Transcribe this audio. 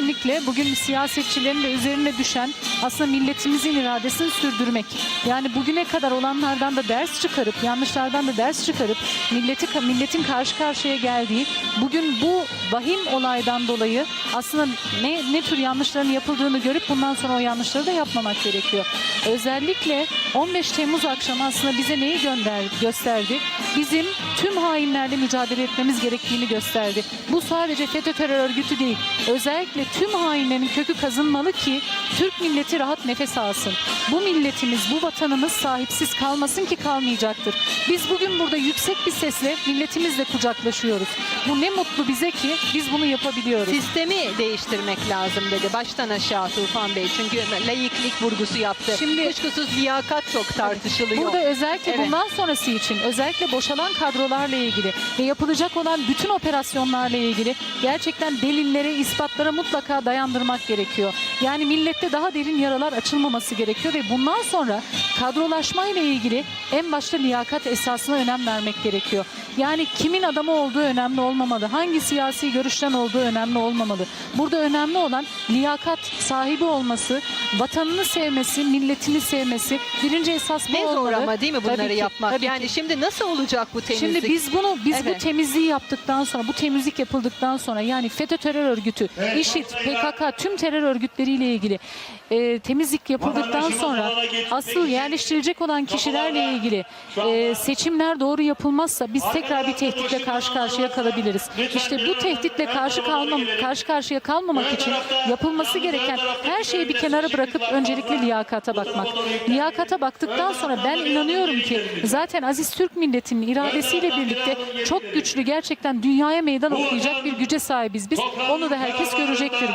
Kesinlikle bugün siyasetçilerin de üzerine düşen aslında milletimizin iradesini sürdürmek. Yani bugüne kadar olanlardan da ders çıkarıp, yanlışlardan da ders çıkarıp milleti milletin karşı karşıya geldiği bugün bu vahim olaydan dolayı aslında ne ne tür yanlışların yapıldığını görüp bundan sonra o yanlışları da yapmamak gerekiyor. Özellikle 15 Temmuz akşamı aslında bize neyi gönder, gösterdi? Bizim tüm hainlerle mücadele etmemiz gerektiğini gösterdi. Bu sadece FETÖ terör örgütü değil. Özellikle tüm hainlerin kökü kazınmalı ki Türk milleti rahat nefes alsın. Bu milletimiz, bu vatanımız sahipsiz kalmasın ki kalmayacaktır. Biz bugün burada yüksek bir sesle milletimizle kucaklaşıyoruz. Bu ne mutlu bize ki biz bunu yapabiliyoruz. Sistemi değiştirmek lazım dedi baştan aşağı Tufan Bey. Çünkü layıklık vurgusu yaptı. Şimdi- Kuşkusuz liyakat çok tartışılıyor. Burada özellikle Evet. bundan sonrası için özellikle boşalan kadrolarla ilgili ve yapılacak olan bütün operasyonlarla ilgili gerçekten delillere, ispatlara mutlaka dayandırmak gerekiyor. Yani millette daha derin yaralar açılmaması gerekiyor ve bundan sonra kadrolaşmayla ilgili en başta liyakat esasına önem vermek gerekiyor. Yani kimin adamı olduğu önemli olmamalı. Hangi siyasi görüşten olduğu önemli olmamalı. Burada önemli olan liyakat sahibi olması, vatanını sevmesi, milletini sevmesi. Birinci esas bu ne zor olmalı. ama değil mi bunları Tabii ki, yapmak? tabii yani ki. şimdi nasıl olacak bu temizlik? Şimdi biz bunu biz Evet. bu temizliği yaptıktan sonra bu temizlik yapıldıktan sonra yani FETÖ terör örgütü, IŞİD, PKK tüm terör örgütleriyle ilgili e, temizlik yapıldıktan sonra asıl yerleştirilecek olan kişilerle ilgili e, seçimler doğru yapılmazsa biz tekrar bir tehditle karşı karşıya kalabiliriz. İşte bu tehditle karşı kalmam karşı karşıya kalmamak için yapılması gereken her şeyi bir kenara bırakıp öncelikle liyakata bakmak. Liyakata baktıktan sonra ben inanıyorum ki zaten aziz Türk milletinin iradesiyle birlikte çok güçlü gerçekten dünyaya meydan okuyacak bir güce sahibiz biz. Onu da herkes görecektir.